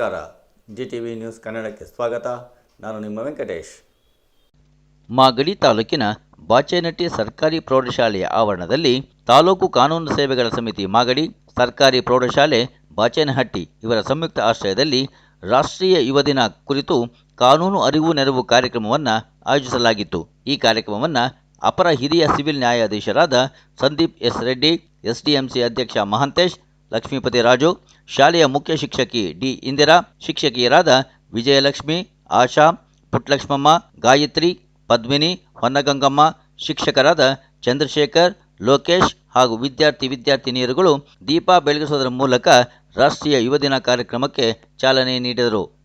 ನಮಸ್ಕಾರ. G T V news ಕನ್ನಡಕ್ಕೆ ಸ್ವಾಗತ. ನಾನು ನಿಮ್ಮ ವೆಂಕಟೇಶ್. ಮಾಗಡಿ ತಾಲೂಕಿನ ಬಾಚೇನಟ್ಟಿ ಸರ್ಕಾರಿ ಪ್ರೌಢಶಾಲೆಯ ಆವರಣದಲ್ಲಿ ತಾಲೂಕು ಕಾನೂನು ಸೇವೆಗಳ ಸಮಿತಿ ಮಾಗಡಿ ಸರ್ಕಾರಿ ಪ್ರೌಢಶಾಲೆ ಬಾಚೇನಹಟ್ಟಿ ಇವರ ಸಂಯುಕ್ತ ಆಶ್ರಯದಲ್ಲಿ ರಾಷ್ಟ್ರೀಯ ಯುವ ದಿನ ಕುರಿತು ಕಾನೂನು ಅರಿವು ನೆರವು ಕಾರ್ಯಕ್ರಮವನ್ನು ಆಯೋಜಿಸಲಾಗಿತ್ತು. ಈ ಕಾರ್ಯಕ್ರಮವನ್ನು ಅಪರ ಹಿರಿಯ ಸಿವಿಲ್ ನ್ಯಾಯಾಧೀಶರಾದ Sandeep S Reddy S DMC ಅಧ್ಯಕ್ಷ ಮಹಾಂತೇಶ್ ಲಕ್ಷ್ಮೀಪತಿ ರಾಜು, ಶಾಲೆಯ ಮುಖ್ಯ ಶಿಕ್ಷಕಿ ಡಿ ಇಂದಿರಾ, ಶಿಕ್ಷಕಿಯರಾದ ವಿಜಯಲಕ್ಷ್ಮಿ, ಆಶಾ, ಪುಟ್ಲಕ್ಷ್ಮಮ್ಮ, ಗಾಯತ್ರಿ, ಪದ್ಮಿನಿ, ಹೊನ್ನಗಂಗಮ್ಮ, ಶಿಕ್ಷಕರಾದ ಚಂದ್ರಶೇಖರ್, ಲೋಕೇಶ್ ಹಾಗೂ ವಿದ್ಯಾರ್ಥಿ ವಿದ್ಯಾರ್ಥಿನಿಯರುಗಳು ದೀಪ ಬೆಳಗಿಸುವುದರ ಮೂಲಕ ರಾಷ್ಟ್ರೀಯ ಯುವ ದಿನ ಕಾರ್ಯಕ್ರಮಕ್ಕೆ ಚಾಲನೆ ನೀಡಿದರು.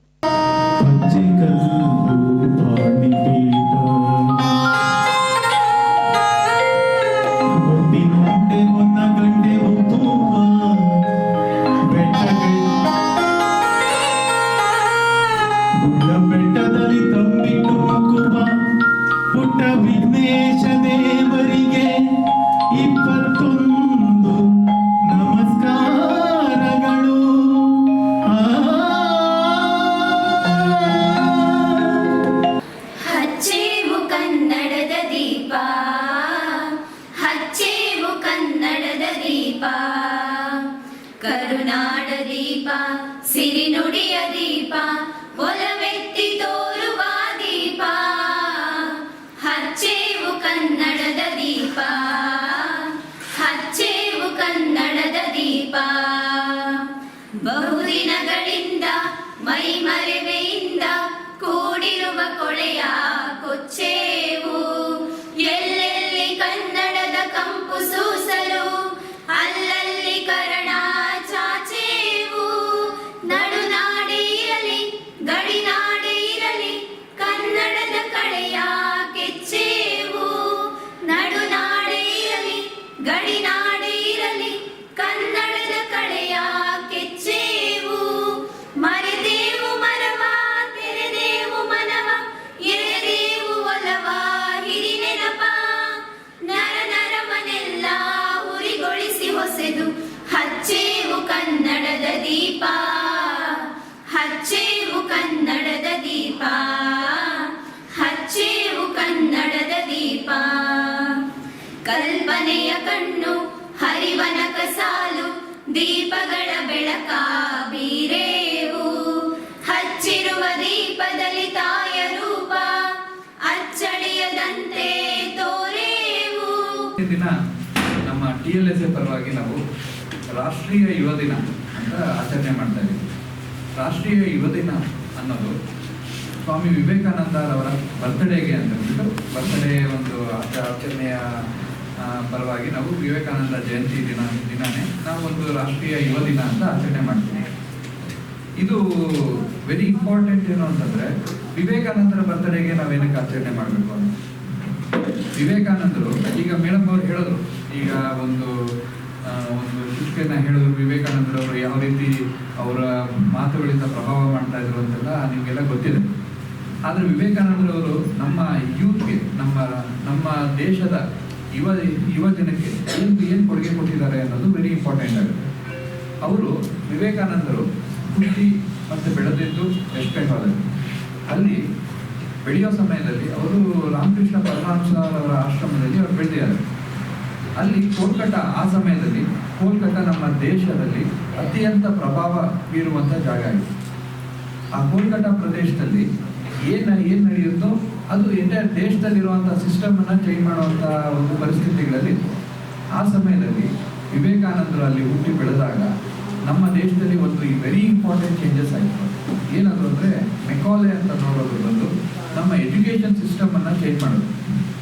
ಬಹುದಿನಗಳಿಂದ ಮೈ ಮರೆವೆಯಿಂದ ಕೂಡಿರುವ ಕೊಳೆಯ ದೀಪ. ಹಚ್ಚೇವು ಕನ್ನಡದ ದೀಪ. ಕಲ್ಪನೆಯ ಕಣ್ಣು ಹರಿವನ ಕಸಾಲು ದೀಪಗಳ ಬೆಳಕ ಬೀರೇವು. ಹಚ್ಚಿರುವ ದೀಪದಲ್ಲಿ ತಾಯ ರೂಪ, ಅಚ್ಚಳಿಯದಂತೆ ತೋರೇವು. ದಿನ ನಮ್ಮ ಟಿ ಎಲ್ ಎಸ್ ಪರವಾಗಿ ನಾವು ರಾಷ್ಟ್ರೀಯ ಯುವ ದಿನ ಅಂತ ಆಚರಣೆ ಮಾಡ್ತಾ ಇದ್ದೀವಿ. ರಾಷ್ಟ್ರೀಯ ಯುವ ದಿನ ಅನ್ನೋದು ಸ್ವಾಮಿ ವಿವೇಕಾನಂದ ಅವರ ಬರ್ತ್ಡೇಗೆ ಅಂತ ಹೇಳ್ಬಿಟ್ಟು ಬರ್ತ್ಡೇ ಒಂದು ಆಚ- ಆಚರಣೆಯ ಪರವಾಗಿ ನಾವು ವಿವೇಕಾನಂದ ಜಯಂತಿ ದಿನ, ದಿನನೇ ಒಂದು ರಾಷ್ಟ್ರೀಯ ಯುವ ದಿನ ಅಂತ ಆಚರಣೆ ಮಾಡ್ತೀವಿ. ಇದು ವೆರಿ ಇಂಪಾರ್ಟೆಂಟ್ ಏನು ಅಂತಂದ್ರೆ ವಿವೇಕಾನಂದರ ಬರ್ತ್ಡೇಗೆ ನಾವೇನಕ್ಕೆ ಆಚರಣೆ ಮಾಡಬೇಕು ಅಂತ? ವಿವೇಕಾನಂದರು, ಈಗ ಮೇಡಮ್ ಅವ್ರು ಹೇಳಿದ್ರು, ಈಗ ಒಂದು ಒಂದು ಶಿಕ್ಷೆನ ಹೇಳಿದ್ರು, ವಿವೇಕಾನಂದರವರು ಯಾವ ರೀತಿ ಅವರ ಮಾತುಗಳಿಂದ ಪ್ರಭಾವ ಮಾಡ್ತಾ ಇದ್ರು ಅಂತೆಲ್ಲ ನಿಮಗೆಲ್ಲ ಗೊತ್ತಿದೆ. ಆದ್ರೆ ವಿವೇಕಾನಂದರವರು ನಮ್ಮ ಯೂತ್ಗೆ ನಮ್ಮ ನಮ್ಮ ದೇಶದ ಯುವ ಯುವ ಜನಕ್ಕೆ ಏನು ಏನು ಕೊಡುಗೆ ಕೊಟ್ಟಿದ್ದಾರೆ ಅನ್ನೋದು ವೆರಿ ಇಂಪಾರ್ಟೆಂಟ್ ಆಗುತ್ತೆ ಅವರು ವಿವೇಕಾನಂದರು ಹುಟ್ಟಿ ಮತ್ತು ಬೆಳೆದಿದ್ದು ವೆಸ್ಟ್ ಬೆಂಗಾಲಲ್ಲಿ ಅಲ್ಲಿ. ಬೆಳೆಯೋ ಸಮಯದಲ್ಲಿ ಅವರು ರಾಮಕೃಷ್ಣ ಪರಮಹಂಸ ಅವರ ಆಶ್ರಮದಲ್ಲಿ ಅವರು ಬೆಳೆದಿದ್ದಾರೆ. ಅಲ್ಲಿ ಕೋಲ್ಕತ್ತಾ ಆ ಸಮಯದಲ್ಲಿ ಕೋಲ್ಕತ್ತಾ ನಮ್ಮ ದೇಶದಲ್ಲಿ ಅತ್ಯಂತ ಪ್ರಭಾವ ಬೀರುವಂಥ ಜಾಗ ಆಗಿದೆ ಆ ಕೋಲ್ಕತ್ತಾ ಪ್ರದೇಶದಲ್ಲಿ ಏನ್ ಏನು ನಡೆಯುತ್ತೋ ಅದು ಎಂಟೈರ್ ದೇಶದಲ್ಲಿರುವಂಥ ಸಿಸ್ಟಮನ್ನು ಚೇಂಜ್ ಮಾಡುವಂಥ ಒಂದು ಪರಿಸ್ಥಿತಿಗಳಲ್ಲಿ ಆ ಸಮಯದಲ್ಲಿ ವಿವೇಕಾನಂದರು ಅಲ್ಲಿ ಹುಟ್ಟಿ ಬೆಳೆದಾಗ ನಮ್ಮ ದೇಶದಲ್ಲಿ ಒಂದು ವೆರಿ ಇಂಪಾರ್ಟೆಂಟ್ ಚೇಂಜಸ್ ಆಯಿತು. ಏನಾದರೂ ಅಂದರೆ ಮೆಕಾಲೆ ಅಂತ ನೋಡೋದು ಬಂದು ನಮ್ಮ ಎಜುಕೇಷನ್ ಸಿಸ್ಟಮನ್ನು ಚೇಂಜ್ ಮಾಡೋದು.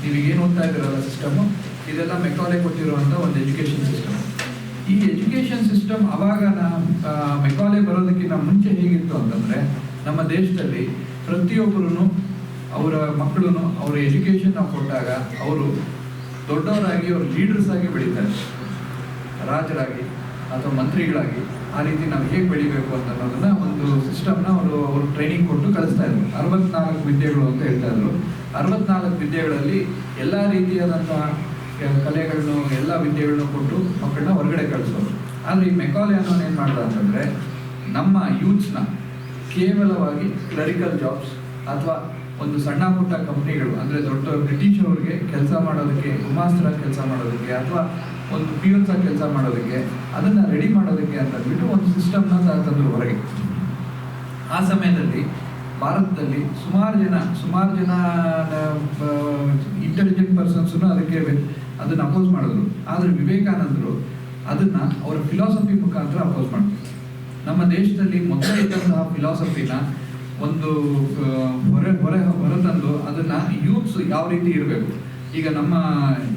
ನೀವು ಏನು ಓದ್ತಾ ಇದ್ದೀರಲ್ಲ ಸಿಸ್ಟಮು ಇದೆಲ್ಲ ಮೆಕಾಲೆ ಕೊಟ್ಟಿರುವಂಥ ಒಂದು ಎಜುಕೇಷನ್ ಸಿಸ್ಟಮ್ ಈ ಎಜುಕೇಷನ್ ಸಿಸ್ಟಮ್ ಅವಾಗ ನಾ- ಮೆಕಾಲೆ ಬರೋದಕ್ಕಿಂತ ಮುಂಚೆ ಹೇಗಿತ್ತು ಅಂತಂದರೆ ನಮ್ಮ ದೇಶದಲ್ಲಿ ಪ್ರತಿಯೊಬ್ಬರು ಅವರ ಮಕ್ಕಳು ಅವರ ಎಜುಕೇಷನ್ ನಾವು ಕೊಟ್ಟಾಗ ಅವರು ದೊಡ್ಡವರಾಗಿ, ಅವರು ಲೀಡರ್ಸ್ ಆಗಿ ಬೆಳೀತಾರೆ. ರಾಜರಾಗಿ ಅಥವಾ ಮಂತ್ರಿಗಳಾಗಿ ಆ ರೀತಿ ನಾವು ಹೇಗೆ ಬೆಳಿಬೇಕು ಅಂತ ಅನ್ನೋದನ್ನ ಒಂದು ಸಿಸ್ಟಮ್ನ ಅವರು ಅವರು ಟ್ರೈನಿಂಗ್ ಕೊಟ್ಟು ಕಳಿಸ್ತಾ ಇದ್ರು. ಅರವತ್ನಾಲ್ಕು ವಿದ್ಯೆಗಳು ಅಂತ ಹೇಳ್ತಾ ಇದ್ರು. ಅರವತ್ನಾಲ್ಕು ವಿದ್ಯೆಗಳಲ್ಲಿ ಎಲ್ಲ ರೀತಿಯಾದಂತಹ ಕಲೆಗಳನ್ನು, ಎಲ್ಲ ವಿದ್ಯೆಗಳನ್ನು ಕೊಟ್ಟು ಮಕ್ಕಳನ್ನ ಹೊರಗಡೆ ಕಳಿಸೋರು. ಆದ್ರೆ ಈ ಮೆಕಾಲೆ ಅನ್ನೋನು ಏನ್ ಮಾಡ್ದ ಅಂತಂದ್ರೆ, ನಮ್ಮ ಯೂತ್ಸ್ನ ಕೇವಲವಾಗಿ ಕ್ಲರಿಕಲ್ ಜಾಬ್ಸ್ ಅಥವಾ ಒಂದು ಸಣ್ಣ ಪುಟ್ಟ ಕಂಪ್ನಿಗಳು ಅಂದರೆ ದೊಡ್ಡ ಬ್ರಿಟಿಷ್ ಅವ್ರಿಗೆ ಕೆಲಸ ಮಾಡೋದಕ್ಕೆ ಗುಮಾಸ್ತರ ಕೆಲಸ ಮಾಡೋದಕ್ಕೆ ಅಥವಾ ಒಂದು ಪಿಯೂನ್ಸ ಕೆಲಸ ಮಾಡೋದಕ್ಕೆ, ಅದನ್ನು ರೆಡಿ ಮಾಡೋದಕ್ಕೆ ಅಂತ ಬಿಟ್ಟು ಒಂದು ಸಿಸ್ಟಮ್ನ ತಂದ್ರು ಹೊರಗೆ. ಆ ಸಮಯದಲ್ಲಿ ಭಾರತದಲ್ಲಿ ಸುಮಾರು ಜನ ಸುಮಾರು ಜನ ಇಂಟೆಲಿಜೆಂಟ್ ಪರ್ಸನ್ಸ್ ಅದಕ್ಕೆ ಅದನ್ನ ಅಪೋಸ್ ಮಾಡಿದ್ರು. ಆದರೆ ವಿವೇಕಾನಂದರು ಅದನ್ನ ಅವರ ಫಿಲಾಸಫಿ ಮುಖಾಂತರ ಅಪೋಸ್ ಮಾಡಿದ್ರು. ನಮ್ಮ ದೇಶದಲ್ಲಿ ಮೊದಲೇ ಇದ್ದಂತಹ ಫಿಲಾಸಫಿನ ಒಂದು ಹೊರ ಹೊರ ಹೊರತಂದು ಅದನ್ನ ಯೂತ್ಸ್ ಯಾವ ರೀತಿ ಇರಬೇಕು? ಈಗ ನಮ್ಮ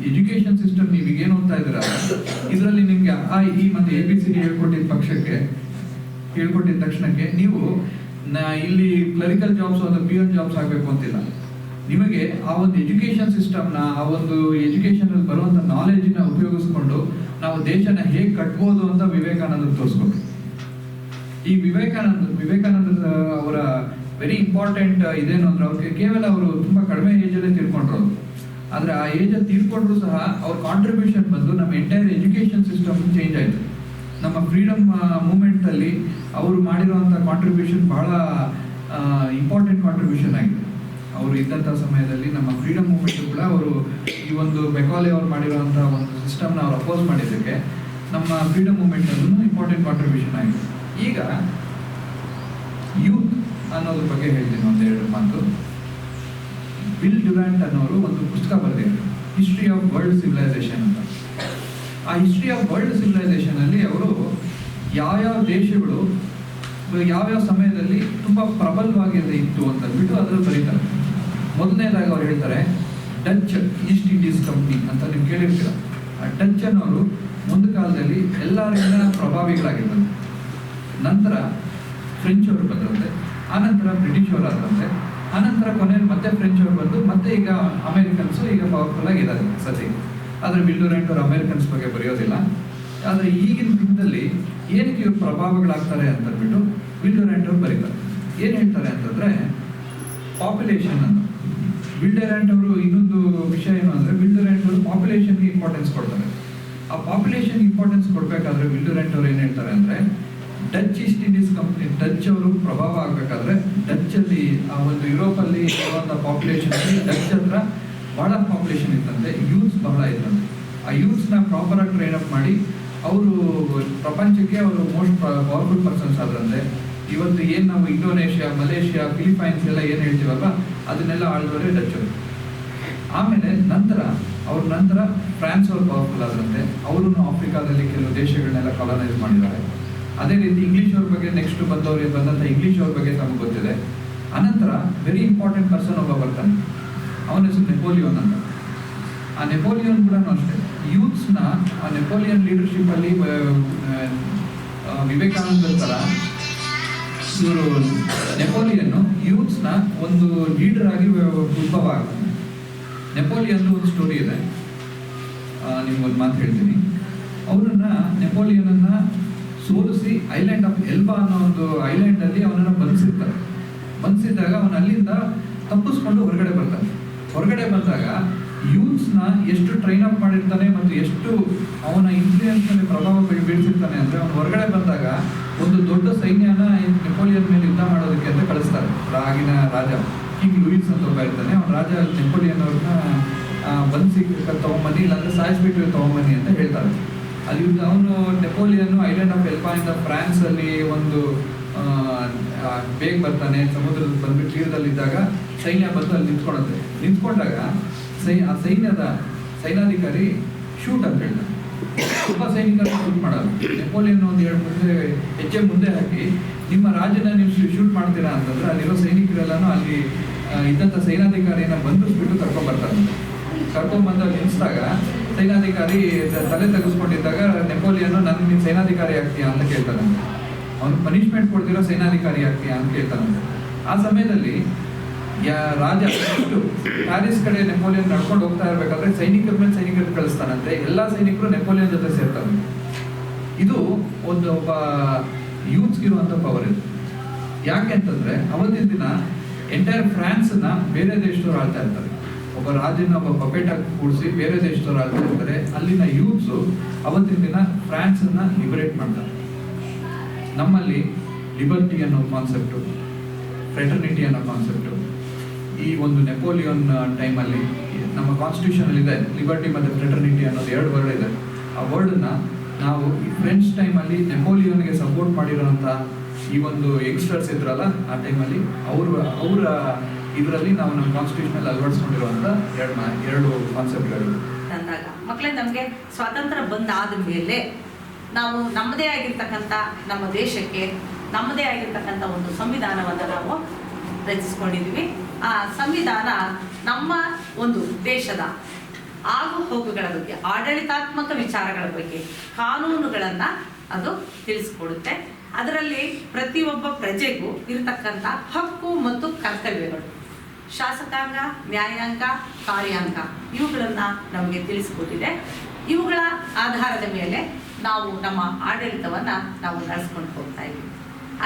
ಎಜುಕೇಶನ್ ಸಿಸ್ಟಮ್ ನೀವು ಏನು ಅಂತ ಇದ್ದೀರಾ? ಇದರಲ್ಲಿ ನಿಮ್ಗೆ ಆ ಇ ಮತ್ತೆ ಎ ಬಿ ಸಿ ಡಿ ಹೇಳ್ಕೊಟ್ಟಿದ್ದ ಪಕ್ಷಕ್ಕೆ, ಹೇಳ್ಕೊಟ್ಟಿದ ತಕ್ಷಣಕ್ಕೆ ನೀವು ಇಲ್ಲಿ ಕ್ಲರಿಕಲ್ ಜಾಬ್ಸ್ ಅಥವಾ ಪಿ ಎನ್ ಜಾಬ್ಸ್ ಆಗಬೇಕು ಅಂತಿಲ್ಲ. ನಿಮಗೆ ಆ ಒಂದು ಎಜುಕೇಶನ್ ಸಿಸ್ಟಮ್ನ ಆ ಒಂದು ಎಜುಕೇಶನ್ ಬರುವಂತ ನಾಲೆಜ್ನ ಉಪಯೋಗಿಸ್ಕೊಂಡು ನಾವು ದೇಶನ ಹೇಗೆ ಕಟ್ಬೋದು ಅಂತ ವಿವೇಕಾನಂದ್ ತೋರಿಸ್ಬೇಕು ಈ ವಿವೇಕಾನಂದ ವಿವೇಕಾನಂದ ಅವರ ವೆರಿ ಇಂಪಾರ್ಟೆಂಟ್ ಇದೇನು ಅಂದ್ರೆ ಅವ್ರಿಗೆ ಕೇವಲ ಅವರು ತುಂಬಾ ಕಡಿಮೆ ಏಜ್ ತಿಳ್ಕೊಂಡ್ರು ಆದರೆ ಆ ಏಜ್ ಅಲ್ಲಿ ತೀರ್ಕೊಂಡ್ರು ಸಹ ಅವ್ರ ಕಾಂಟ್ರಿಬ್ಯೂಷನ್ ಬಂದು ನಮ್ಮ ಎಂಟೈರ್ ಎಜುಕೇಶನ್ ಸಿಸ್ಟಮ್ ಚೇಂಜ್ ಆಯ್ತು. ನಮ್ಮ ಫ್ರೀಡಮ್ ಮೂವ್ಮೆಂಟ್ ಅಲ್ಲಿ ಅವರು ಮಾಡಿರುವಂಥ ಕಾಂಟ್ರಿಬ್ಯೂಷನ್ ಬಹಳ ಇಂಪಾರ್ಟೆಂಟ್ ಕಾಂಟ್ರಿಬ್ಯೂಷನ್ ಆಗಿದೆ. ಅವರು ಇದ್ದಂಥ ಸಮಯದಲ್ಲಿ ನಮ್ಮ ಫ್ರೀಡಮ್ ಮೂವ್ಮೆಂಟ್ ಕೂಡ ಅವರು ಈ ಒಂದು ಬೆಕಾಲೆ ಅವ್ರು ಮಾಡಿರುವಂತಹ ಒಂದು ಸಿಸ್ಟಮ್ನ ಅವ್ರು ಅಪೋಸ್ ಮಾಡಿದ್ದಕ್ಕೆ ನಮ್ಮ ಫ್ರೀಡಮ್ ಮೂವ್ಮೆಂಟ್ ಅಲ್ಲೂ ಇಂಪಾರ್ಟೆಂಟ್ ಕಾಂಟ್ರಿಬ್ಯೂಷನ್ ಆಗಿದೆ. ಈಗ ಯೂತ್ ಅನ್ನೋದ್ರ ಬಗ್ಗೆ ಹೇಳ್ತೀನಿ ಒಂದೆರಡು ಮಾತು. ಬಿಲ್ ಡ್ಯುರಾಂಟ್ ಅನ್ನೋರು ಒಂದು ಪುಸ್ತಕ ಬರೆದಿದ್ರು ಹಿಸ್ಟ್ರಿ ಆಫ್ ವರ್ಲ್ಡ್ ಸಿವಿಲೈಸೇಷನ್ ಅಂತ. ಆ ಹಿಸ್ಟ್ರಿ ಆಫ್ ವರ್ಲ್ಡ್ ಸಿವಿಲೈಸೇಷನ್ ಅಲ್ಲಿ ಅವರು ಯಾವ್ಯಾವ ದೇಶಗಳು, ಯಾವ್ಯಾವ ಸಮಯದಲ್ಲಿ ತುಂಬಾ ಪ್ರಬಲವಾಗಿದೆ ಇತ್ತು ಅಂತ ಬಿಟ್ಟು ಅದ್ರಲ್ಲಿ ಬರೀತಾರೆ. ಮೊದಲನೇದಾಗಿ ಅವ್ರು ಹೇಳ್ತಾರೆ ಡಚ್ ಈಸ್ಟ್ ಇಂಡೀಸ್ ಕಂಪ್ನಿ ಅಂತ ನೀವು ಕೇಳಿರ್ತೀರ. ಆ ಡಚ್ ಅನ್ನೋರು ಒಂದು ಕಾಲದಲ್ಲಿ ಎಲ್ಲರಿಂದ ಪ್ರಭಾವಿಗಳಾಗಿರ್ತಾರೆ ನಂತರ ಫ್ರೆಂಚ್ ಅವರು ಬಂದ್ರಂತೆ ಆನಂತರ ಬ್ರಿಟಿಷ್ ಅವರು ಆದ್ರಂತೆ ಆನಂತರ ಕೊನೆಯಲ್ಲಿ ಮತ್ತೆ ಫ್ರೆಂಚ್ ಅವರು ಬಂದು, ಮತ್ತೆ ಈಗ ಅಮೆರಿಕನ್ಸ್ ಈಗ ಪವರ್ಫುಲ್ ಆಗಿದ್ದಾರೆ ಸದ್ಯ. ಆದ್ರೆ ವಿಲ್ಡುರೆಂಟ್ ಅವರು ಅಮೆರಿಕನ್ಸ್ ಬಗ್ಗೆ ಬರೆಯೋದಿಲ್ಲ. ಆದ್ರೆ ಈಗಿನ ದಿನದಲ್ಲಿ ಏನಕ್ಕೆ ಇವ್ರು ಪ್ರಭಾವಗಳಾಗ್ತಾರೆ ಅಂತ ಅಂದ್ಬಿಟ್ಟು ವಿಲ್ಡುರೆಂಟ್ ಅವರು ಬರೀತಾರೆ. ಏನ್ ಹೇಳ್ತಾರೆ ಅಂತಂದ್ರೆ ಪಾಪ್ಯುಲೇಷನ್ ಅಂತ ವಿಲ್ಡರೆಂಟ್ ಅವರು ಇನ್ನೊಂದು ವಿಷಯ ಏನು ಅಂದರೆ ವಿಲ್ಡರೆಂಟ್ ಅವರು ಪಾಪ್ಯುಲೇಷನ್ಗೆ ಇಂಪಾರ್ಟೆನ್ಸ್ ಕೊಡ್ತಾರೆ. ಆ ಪಾಪ್ಯುಲೇಷನ್ ಇಂಪಾರ್ಟೆನ್ಸ್ ಕೊಡಬೇಕಾದ್ರೆ ವಿಲ್ಡರೆಂಟ್ ಅವರು ಏನು ಹೇಳ್ತಾರೆ ಅಂದ್ರೆ Dutch East Indies company Dutch ಅವರು ಪ್ರಭಾವ ಆಗಬೇಕಾದ್ರೆ ಡಚ್ ಅಲ್ಲಿ ಆ ಒಂದು ಯುರೋಪ್ ಅಲ್ಲಿ ಇರುವಂತ ಪಾಪ್ಯುಲೇಷನ್ ಡಚ್ ಹತ್ರ ಬಹಳ ಪಾಪ್ಯುಲೇಷನ್ ಇತ್ತಂತೆ ಯೂತ್ಸ್ ಬಹಳ ಇತ್ತಂತೆ. ಆ ಯೂತ್ಸ್ನ ಪ್ರಾಪರ್ ಆಗಿ ಟ್ರೈನ್ ಅಪ್ ಮಾಡಿ ಅವರು ಪ್ರಪಂಚಕ್ಕೆ ಅವರು ಮೋಸ್ಟ್ ಪವರ್ಫುಲ್ ಪರ್ಸನ್ಸ್ ಆದ್ರಂತೆ. ಇವತ್ತು ಏನು ನಾವು ಇಂಡೋನೇಷ್ಯಾ ಮಲೇಷ್ಯಾ ಫಿಲಿಪೈನ್ಸ್ ಎಲ್ಲ ಏನು ಹೇಳ್ತೀವಲ್ಲ ಅದನ್ನೆಲ್ಲ ಆಳಿದವರೇ ಡಚ್ ಅವರು. ಆಮೇಲೆ ನಂತರ, ಅವ್ರ ನಂತರ ಫ್ರಾನ್ಸ್ ಅವ್ರು ಪವರ್ಫುಲ್ ಆದ್ರಂತೆ. ಅವರು ಆಫ್ರಿಕಾದಲ್ಲಿ ಕೆಲವು ದೇಶಗಳನ್ನೆಲ್ಲ ಕಾಲನೈಸ್ ಮಾಡಿದ್ದಾರೆ. ಅದೇ ರೀತಿ ಇಂಗ್ಲಿಷ್ ಅವ್ರ ಬಗ್ಗೆ ನೆಕ್ಸ್ಟ್ ಬಂದವ್ರಿಗೆ ಬಂದಂತ ಇಂಗ್ಲಿಷ್ ಅವ್ರ ಬಗ್ಗೆ ನಮ್ಗೆ ಗೊತ್ತಿದೆ. ಅನಂತರ ವೆರಿ ಇಂಪಾರ್ಟೆಂಟ್ ಪರ್ಸನ್ ಒಬ್ಬ ಬರ್ತಾನೆ. ಅವನ ಹೆಸರು ನೆಪೋಲಿಯನ್ ಅಂತ. ಆ ನೆಪೋಲಿಯನ್ ಕೂಡ ಅಷ್ಟೇ. ಯೂತ್ಸ್ನ ಆ ನೆಪೋಲಿಯನ್ ಲೀಡರ್ಶಿಪ್ ಅಲ್ಲಿ ಥರ ಇವರು ನೆಪೋಲಿಯನ್ ಯೂತ್ಸ್ನ ಒಂದು ಲೀಡರ್ ಆಗಿ ಉದ್ಭವ ಆಗ್ತಾನೆ. ನೆಪೋಲಿಯನ್ ಒಂದು ಸ್ಟೋರಿ ಇದೆ. ನಿಮ್ಗೊಂದು ಮಾತು ಹೇಳ್ತೀನಿ. ಅವರನ್ನ ನೆಪೋಲಿಯನನ್ನ ಸೋಲಿಸಿ ಐಲ್ಯಾಂಡ್ ಆಫ್ ಎಲ್ಬಾ ಅನ್ನೋ ಒಂದು ಐಲ್ಯಾಂಡ್ ಅಲ್ಲಿ ಅವನನ್ನು ಬಂಧಿಸಿರ್ತಾರೆ ಬಂಧಿಸಿದಾಗ ಅವನು ಅಲ್ಲಿಂದ ತಪ್ಪಿಸ್ಕೊಂಡು ಹೊರಗಡೆ ಬರ್ತಾನೆ. ಹೊರಗಡೆ ಬಂದಾಗ ಯೂತ್ಸ್ನ ಎಷ್ಟು ಟ್ರೈನ್ ಅಪ್ ಮಾಡಿರ್ತಾನೆ ಮತ್ತು ಎಷ್ಟು ಅವನ ಇನ್ಫ್ಲೂಯೆನ್ಸ್ ಮೇಲೆ ಪ್ರಭಾವ ಬೀಳ್ತಿರ್ತಾನೆ ಅಂದರೆ ಅಂದ್ರೆ ಅವನು ಹೊರಗಡೆ ಬಂದಾಗ ಒಂದು ದೊಡ್ಡ ಸೈನ್ಯನ ನೆಪೋಲಿಯನ್ ಮೇಲೆ ಯುದ್ಧ ಮಾಡೋದಕ್ಕೆ ಅಂತ ಕಳಿಸ್ತಾರೆ. ಆಗಿನ ರಾಜ ಕಿಂಗ್ ಲೂಯಿಸ್ ಅಂತ ಒಬ್ಬ ಇರ್ತಾನೆ. ಅವನ ರಾಜ ನೆಪೋಲಿಯನ್ ಅವ್ರನ್ನ ಬಂಧಿಸಿ ತಗೊಂಬನ್ನಿ ಇಲ್ಲಾಂದ್ರೆ ಸಾಯಿಸ್ಬಿಟ್ಟು ತಗೊಂಬನ್ನಿ ಅಂತ ಹೇಳ್ತಾರೆ. ಅಲ್ಲಿ ಅವನು ನೆಪೋಲಿಯನ್ನು ಐಲ್ಯಾಂಡ್ ಆಫ್ ಎಲ್ಪಾ ಇಂದ ಫ್ರಾನ್ಸ್ ಅಲ್ಲಿ ಒಂದು ಬೇಗ ಬರ್ತಾನೆ, ಸಮುದ್ರದ ಬಂದ್ಬಿಟ್ಟು ತೀರದಲ್ಲಿದ್ದಾಗ ಸೈನ್ಯ ಬಂದು ಅಲ್ಲಿ ನಿಂತ್ಕೊಳ್ಳುತ್ತೆ ನಿಂತ್ಕೊಂಡಾಗ ಸೈ, ಆ ಸೈನ್ಯದ ಸೈನಾಧಿಕಾರಿ ಶೂಟ್ ಅಂತ ಹೇಳ್ತಾನೆ ತುಂಬ ಸೈನಿಕರು ಶೂಟ್ ಮಾಡೋದು ನೆಪೋಲಿಯನ್ ಒಂದು ಎರಡು ಮುಂದೆ, ಹೆಜ್ಜೆ ಮುಂದೆ ಹಾಕಿ, ನಿಮ್ಮ ರಾಜನ ನೀವು ಶೂಟ್ ಮಾಡ್ತೀರಾ ಅಂತಂದ್ರೆ ಅಲ್ಲಿರೋ ಸೈನಿಕರೆಲ್ಲನೂ ಅಲ್ಲಿ ಇದ್ದಂಥ ಕರ್ಕೊಂಡ್ ಬರ್ತಾರೆ ಕರ್ಕೊಂಡ್ ಬಂದಾಗ ನಿಲ್ಲಿಸಿದಾಗ ಸೈನಾಧಿಕಾರಿ ತಲೆ ತೆಗೆಸ್ಕೊಂಡಿದ್ದಾಗ ನೆಪೋಲಿಯನ್ ನನ್ ನೀನ್ ಸೇನಾಧಿಕಾರಿ ಆಗ್ತೀಯಾ? ಅಂತ ಕೇಳ್ತಾನೆ ಅವನು, ಪನಿಷ್ಮೆಂಟ್ ಕೊಡ್ತಿರೋ ಸೇನಾಧಿಕಾರಿ ಆಗ್ತೀಯಾ? ಅಂತ ಕೇಳ್ತಾನೆ ಆ ಸಮಯದಲ್ಲಿ ಯಾ ರಾಜ ಪ್ಯಾರಿಸ್ ಕಡೆ ನೆಪೋಲಿಯನ್ ನಡ್ಕೊಂಡು ಹೋಗ್ತಾ ಇರ್ಬೇಕಾದ್ರೆ ಸೈನಿಕರ ಮೇಲೆ ಸೈನಿಕರು ಕಳಿಸ್ತಾನಂತೆ. ಎಲ್ಲಾ ಸೈನಿಕರು ನೆಪೋಲಿಯನ್ ಜೊತೆ ಸೇರ್ತಾರೆ ಇದು ಒಂದು ಒಬ್ಬ ಯೂತ್ಸ್ಗೆ ಇರುವಂತ ಪವರ್ ಇದು. ಯಾಕೆ ಅಂತಂದ್ರೆ, ಅವತ್ತಿನ ದಿನ ಎಂಟೈರ್ ಫ್ರಾನ್ಸ್ನ ಬೇರೆ ದೇಶದವರು ಆಳ್ತಾ ಇರ್ತಾರೆ. ಒಬ್ಬ ರಾಜನ ಒಬ್ಬ ಪಪೇಟಾಗಿ ಕೂಡಿಸಿ ಬೇರೆ ದೇಶದವ್ರು ಆಳ್ತಾ ಇರ್ತಾರೆ. ಅಲ್ಲಿನ ಯೂತ್ಸು ಅವತ್ತಿನ ದಿನ ಫ್ರಾನ್ಸ್ ಅನ್ನ ಲಿಬರೇಟ್ ಮಾಡ್ತಾರೆ. ನಮ್ಮಲ್ಲಿ ಲಿಬರ್ಟಿ ಅನ್ನೋ ಕಾನ್ಸೆಪ್ಟು ಫ್ರೆಟರ್ನಿಟಿ ಅನ್ನೋ ಕಾನ್ಸೆಪ್ಟು ಈ ಒಂದು ನೆಪೋಲಿಯನ್ ಟೈಮಲ್ಲಿ ನಮ್ಮ ಕಾನ್ಸ್ಟಿಟ್ಯೂಷನ್ ಇದೆ ಲಿಬರ್ಟಿ ಮತ್ತು ಫ್ರೆಟರ್ನಿಟಿ ಅನ್ನೋದು ಎರಡು ವರ್ಡ್ ಇದೆ. ಆ ವರ್ಡನ್ನ ನಾವು ಈ ಫ್ರೆಂಚ್ ಟೈಮಲ್ಲಿ ನೆಪೋಲಿಯನ್ಗೆ ಸಪೋರ್ಟ್ ಮಾಡಿರೋಂಥ ಈ ಒಂದು ಯಂಗ್ಸ್ಟರ್ಸ್ ಇದ್ರಲ್ಲ, ಆ ಟೈಮಲ್ಲಿ ಅವರು, ಅವರ ಇದರಲ್ಲಿ ನಾವು ನಮ್ಮ ಕಾನ್ಸ್ಟಿಟ್ಯೂಷನಲ್ಲಿ ಅಳವಡಿಸ್ಕೊಂಡಿರುವಂಥ ಎರಡು ಎರಡು ಕಾನ್ಸೆಪ್ಟ್ಗಳು ತಂದಾಗ ಮಕ್ಕಳೇ ನಮಗೆ ಸ್ವಾತಂತ್ರ್ಯ ಬಂದಾದ ಮೇಲೆ ನಾವು ನಮ್ಮದೇ ಆಗಿರ್ತಕ್ಕಂಥ ನಮ್ಮ ದೇಶಕ್ಕೆ, ನಮ್ಮದೇ ಆಗಿರ್ತಕ್ಕಂಥ ಒಂದು ಸಂವಿಧಾನವನ್ನು ನಾವು ರಚಿಸ್ಕೊಂಡಿದ್ವಿ. ಆ ಸಂವಿಧಾನ ನಮ್ಮ ಒಂದು ದೇಶದ ಆಗು ಹೋಗುಗಳ ಬಗ್ಗೆ, ಆಡಳಿತಾತ್ಮಕ ವಿಚಾರಗಳ ಬಗ್ಗೆ, ಕಾನೂನುಗಳನ್ನು ಅದು ತಿಳಿಸ್ಕೊಡುತ್ತೆ. ಅದರಲ್ಲಿ ಪ್ರತಿಯೊಬ್ಬ ಪ್ರಜೆಗೂ ಇರತಕ್ಕಂಥ ಹಕ್ಕು ಮತ್ತು ಕರ್ತವ್ಯಗಳು. ಶಾಸಕಾಂಗ, ನ್ಯಾಯಾಂಗ, ಕಾರ್ಯಾಂಗ ಇವುಗಳನ್ನು ನಮಗೆ ತಿಳಿಸಿಕೊಟ್ಟಿದೆ. ಇವುಗಳ ಆಧಾರದ ಮೇಲೆ ನಾವು ನಮ್ಮ ಆಡಳಿತವನ್ನ ನಾವು ನಡೆಸ್ಕೊಂಡು ಹೋಗ್ತಾ ಇದ್ದೀವಿ.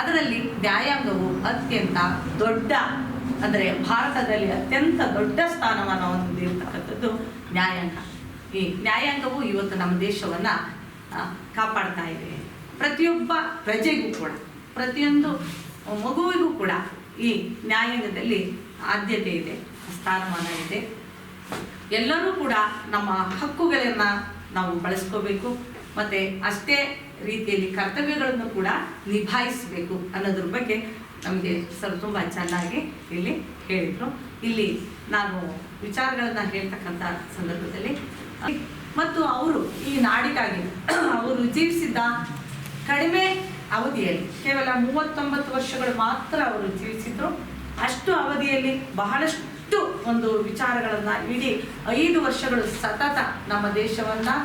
ಅದರಲ್ಲಿ ನ್ಯಾಯಾಂಗವು ಅತ್ಯಂತ ದೊಡ್ಡ, ಅಂದರೆ ಭಾರತದಲ್ಲಿ ಅತ್ಯಂತ ದೊಡ್ಡ ಸ್ಥಾನವನ್ನು ಹೊಂದಿರತಕ್ಕಂಥದ್ದು ನ್ಯಾಯಾಂಗ. ಈ ನ್ಯಾಯಾಂಗವು ಇವತ್ತು ನಮ್ಮ ದೇಶವನ್ನ ಕಾಪಾಡ್ತಾ ಇದೆ. ಪ್ರತಿಯೊಬ್ಬ ಪ್ರಜೆಗೂ ಕೂಡ, ಪ್ರತಿಯೊಂದು ಮಗುವಿಗೂ ಕೂಡ ಈ ನ್ಯಾಯಾಂಗದಲ್ಲಿ ಆದ್ಯತೆ ಇದೆ ಸ್ಥಾನಮಾನ ಇದೆ. ಎಲ್ಲರೂ ಕೂಡ ನಮ್ಮ ಹಕ್ಕುಗಳನ್ನು ನಾವು ಬಳಸ್ಕೋಬೇಕು, ಮತ್ತು ಅಷ್ಟೇ ರೀತಿಯಲ್ಲಿ ಕರ್ತವ್ಯಗಳನ್ನು ಕೂಡ ನಿಭಾಯಿಸಬೇಕು ಅನ್ನೋದ್ರ ಬಗ್ಗೆ ನಮಗೆ ಸರ್ ತುಂಬ ಚೆನ್ನಾಗಿ ಇಲ್ಲಿ ಹೇಳಿದರು. ಇಲ್ಲಿ ನಾನು ವಿಚಾರಗಳನ್ನು ಹೇಳ್ತಕ್ಕಂಥ ಸಂದರ್ಭದಲ್ಲಿ, ಮತ್ತು ಅವರು ಈ ನಾಡಿಗಾಗಿ ಅವರು ಜೀವಿಸಿದ್ದ ಕಡಿಮೆ ಅವಧಿಯಲ್ಲಿ, ಕೇವಲ ಮೂವತ್ತೊಂಬತ್ತು ವರ್ಷಗಳು ಮಾತ್ರ ಅವರು ಜೀವಿಸಿದ್ರು. ಅಷ್ಟು ಅವಧಿಯಲ್ಲಿ ಬಹಳಷ್ಟು ಒಂದು ವಿಚಾರಗಳನ್ನು ಇಡೀ ಐದು ವರ್ಷಗಳು ಸತತ ನಮ್ಮ ದೇಶವನ್ನು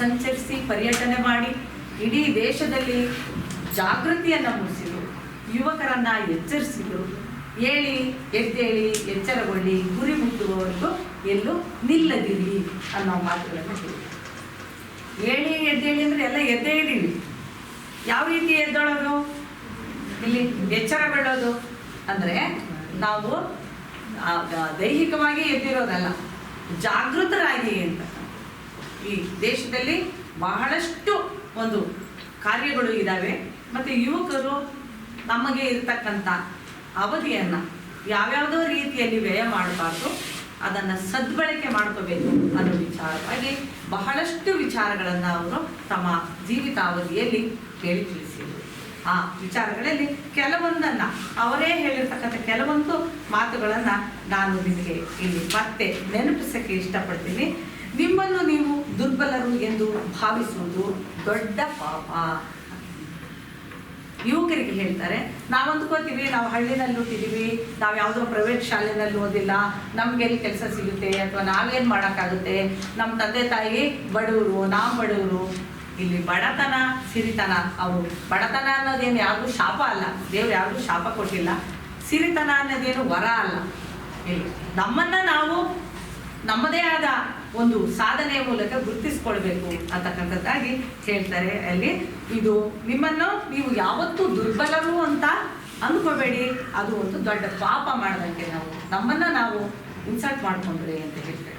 ಸಂಚರಿಸಿ ಪರ್ಯಟನೆ ಮಾಡಿ ಇಡೀ ದೇಶದಲ್ಲಿ ಜಾಗೃತಿಯನ್ನು ಮೂಡಿಸಿದರು, ಯುವಕರನ್ನ ಎಚ್ಚರಿಸಿದರು. ಹೇಳಿ ಎದ್ದೇಳಿ, ಎಚ್ಚರಗೊಳ್ಳಿ, ಗುರಿ ಮುಟ್ಟುವವರೆಗೂ ಎಲ್ಲೂ ನಿಲ್ಲದಿರಿ ಅನ್ನೋ ಮಾತುಗಳನ್ನು ಹೇಳಿ ಏಳಿ, ಎದ್ದೇಳಿ ಅಂದರೆ ಎಲ್ಲ ಎದ್ದೇ ಇದ್ದೀವಿ ಯಾವ ರೀತಿ ಎದ್ದೇಳೋದು? ಇಲ್ಲಿ ಎಚ್ಚರಗೊಳ್ಳೋದು? ಅಂದರೆ ನಾವು ದೈಹಿಕವಾಗಿ ಎದ್ದಿರೋದಲ್ಲ, ಜಾಗೃತರಾಗಿ ಅಂತ. ಈ ದೇಶದಲ್ಲಿ ಬಹಳಷ್ಟು ಒಂದು ಕಾರ್ಯಗಳು ಇದ್ದಾವೆ ಮತ್ತು ಯುವಕರು ನಮಗೆ ಇರತಕ್ಕಂಥ ಅವಧಿಯನ್ನು ಯಾವ್ಯಾವುದೋ ರೀತಿಯಲ್ಲಿ ವ್ಯಯ ಮಾಡಬಾರ್ದು, ಅದನ್ನು ಸದ್ಬಳಕೆ ಮಾಡ್ಕೋಬೇಕು ಅನ್ನೋ ವಿಚಾರವಾಗಿ ಬಹಳಷ್ಟು ವಿಚಾರಗಳನ್ನು ಅವರು ತಮ್ಮ ಜೀವಿತಾವಧಿಯಲ್ಲಿ ಹೇಳಿ ತಿಳಿಸಿದರು. ಆ ವಿಚಾರಗಳಲ್ಲಿ ಕೆಲವೊಂದನ್ನು ಅವರೇ ಹೇಳಿರ್ತಕ್ಕಂಥ ಕೆಲವೊಂದು ಮಾತುಗಳನ್ನು ನಾನು ನಿಮಗೆ ಇಲ್ಲಿ ಮತ್ತೆ ನೆನಪಿಸಕ್ಕೆ ಇಷ್ಟಪಡ್ತೀನಿ. ನಿಮ್ಮನ್ನು ನೀವು ದುರ್ಬಲರು ಎಂದು ಭಾವಿಸುವುದು ದೊಡ್ಡ ಪಾಪ. ಯುವಕರಿಗೆ ಹೇಳ್ತಾರೆ ನಾವು ಅಂದ್ಕೋತೀವಿ ನಾವು ಹಳ್ಳಿನಲ್ಲಿ ಹುಟ್ಟಿದೀವಿ ನಾವು ಯಾವುದೋ ಪ್ರೈವೇಟ್ ಶಾಲೆನಲ್ಲಿ ಓದಿಲ್ಲ ನಮ್ಗೆ ಎಲ್ಲಿ ಕೆಲಸ ಸಿಗುತ್ತೆ, ಅಥವಾ ನಾವೇನು ಮಾಡೋಕ್ಕಾಗುತ್ತೆ ನಮ್ಮ ತಂದೆ ತಾಯಿ ಬಡವರು ನಾವು ಬಡವರು ಇಲ್ಲಿ ಬಡತನ, ಸಿರಿತನ, ಅವರು ಬಡತನ ಅನ್ನೋದೇನು ಯಾವುದು ಶಾಪ ಅಲ್ಲ. ದೇವ್ರು ಯಾವುದು ಶಾಪ ಕೊಟ್ಟಿಲ್ಲ. ಸಿರಿತನ ಅನ್ನೋದೇನು ವರ ಅಲ್ಲ. ಇಲ್ಲಿ ನಮ್ಮನ್ನ ನಾವು ನಮ್ಮದೇ ಆದ ಒಂದು ಸಾಧನೆಯ ಮೂಲಕ ಗುರುತಿಸ್ಕೊಳ್ಬೇಕು ಅಂತಕ್ಕಂಥದ್ದಾಗಿ ಹೇಳ್ತಾರೆ. ಅಲ್ಲಿ ಇದು ನಿಮ್ಮನ್ನು ನೀವು ಯಾವತ್ತೂ ದುರ್ಬಲರು ಅಂತ ಅಂದ್ಕೋಬೇಡಿ. ಅದು ಒಂದು ದೊಡ್ಡ ಪಾಪ ಮಾಡಿದಂಗೆ ನಾವು. ನಮ್ಮನ್ನ ನಾವು ಇನ್ಸಲ್ಟ್ ಮಾಡ್ಕೊಂಡ್ರಿ ಅಂತ ಹೇಳ್ತಾರೆ.